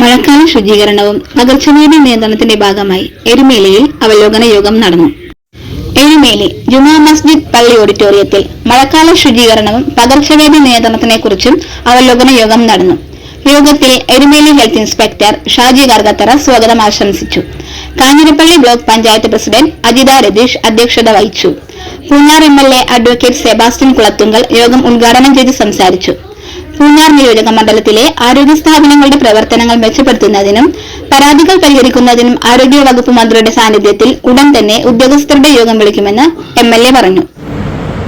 മഴക്കാല ശുചീകരണവും പകർച്ചവ്യാധി നിയന്ത്രണത്തിന്റെ ഭാഗമായി എരുമേലിയിൽ അവലോകന യോഗം നടന്നു. എരുമേലി ജുമാ മസ്ജിദ് പള്ളി ഓഡിറ്റോറിയത്തിൽ മഴക്കാല ശുചീകരണവും പകർച്ചവ്യാധി നിയന്ത്രണത്തിനെക്കുറിച്ചും അവലോകന യോഗം നടന്നു. യോഗത്തിൽ എരുമേലി ഹെൽത്ത് ഇൻസ്പെക്ടർ ഷാജി ഗർഗത്തറ സ്വാഗതം ആശംസിച്ചു. കാഞ്ഞിരപ്പള്ളി ബ്ലോക്ക് പഞ്ചായത്ത് പ്രസിഡന്റ് അജിത രതീഷ് അധ്യക്ഷത വഹിച്ചു. Poonjar M L A advocate Sebastian Kulathunkal യോഗം ഉദ്ഘാടനം ചെയ്ത് സംസാരിച്ചു. പൂഞ്ഞാർ നിയോജക മണ്ഡലത്തിലെ ആരോഗ്യ സ്ഥാപനങ്ങളുടെ പ്രവർത്തനങ്ങൾ മെച്ചപ്പെടുത്തുന്നതിനും പരാതികൾ പരിഹരിക്കുന്നതിനും ആരോഗ്യ വകുപ്പ് മന്ത്രിയുടെ സാന്നിധ്യത്തിൽ ഉടൻ തന്നെ ഉദ്യോഗസ്ഥരുടെ യോഗം വിളിക്കുമെന്ന് എം എൽ എ പറഞ്ഞു.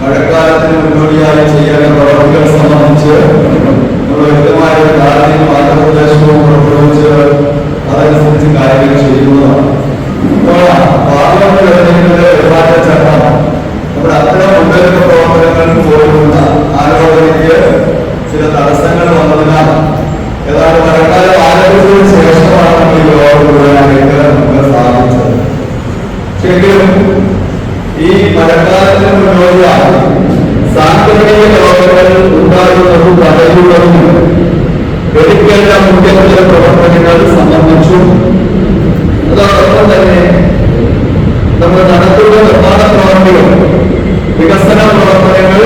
മഴക്കാലത്തിന് മുന്നോടിയായി ചെയ്യേണ്ട സംബന്ധിച്ച് പാർലമെന്റ് പ്രവർത്തനങ്ങൾക്ക് പോലുള്ള ആലോചനയ്ക്ക് ചില തടസ്സങ്ങൾ വന്നതിനാൽ ഏതാണ്ട് മഴക്കാലം ആരംഭിച്ചതിന് ശേഷമാണ് നമ്മൾ ഈ ഈ മഴക്കാലത്തിന് മുന്നോടിയായി സാങ്കേതിക രോഗങ്ങൾ ഉണ്ടാകുന്നതും തടയുന്നതും എടുക്കേണ്ട മുഖ്യമായ പ്രവർത്തനങ്ങൾ പ്രവർത്തികൾ വികസന പ്രവർത്തനങ്ങൾ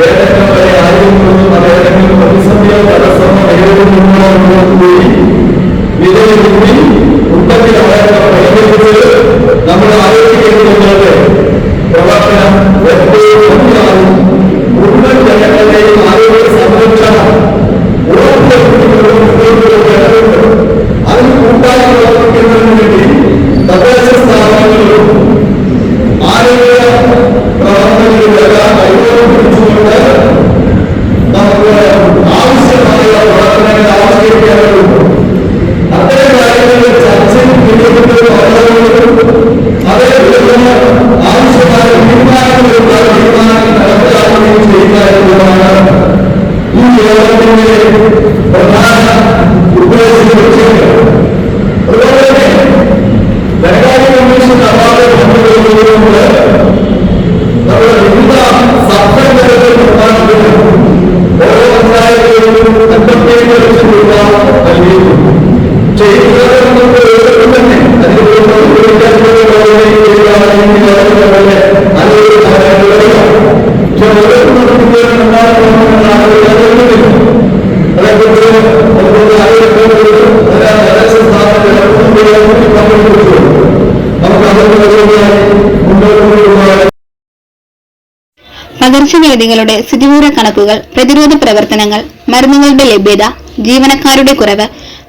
ഏതെങ്കിലും വരെ ആയിരുന്നതും അതേതെങ്കിലും പ്രതിസന്ധിയോ തടസ്സമോ നേരിടുന്നതോടുകൂടി വിലയിരുത്തി പകർച്ചവ്യാധികളുടെ സ്ഥിതിവിവര കണക്കുകൾ പ്രതിരോധ പ്രവർത്തനങ്ങൾ മരുന്നുകളുടെ ലഭ്യത ജീവനക്കാരുടെ കുറവ്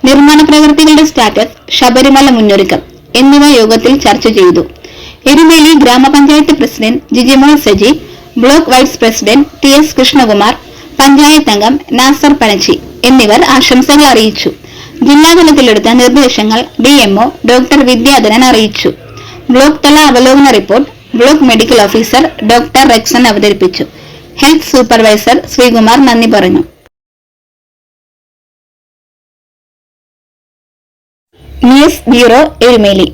നിർമ്മാണ പ്രവൃത്തികളുടെ സ്റ്റാറ്റസ് ശബരിമല മുന്നൊരുക്കം എന്നിവ യോഗത്തിൽ ചർച്ച ചെയ്തു. എരുമേലി ഗ്രാമപഞ്ചായത്ത് president Jijimol Saji block vice president T S Krishnakumar panchayat അംഗം നാസർ പനച്ചി എന്നിവർ ആശംസകൾ അറിയിച്ചു. ജില്ലാതലത്തിലെടുത്ത നിർദ്ദേശങ്ങൾ ഡിഎംഒ ഡോക്ടർ വിദ്യാധരൻ അറിയിച്ചു. ബ്ലോക്ക് തല അവലോകന report block medical officer doctor Rexon അവതരിപ്പിച്ചു. ഹെൽത്ത് സൂപ്പർവൈസർ ശ്രീകുമാർ നന്ദി പറഞ്ഞു. News bureau Erumeli.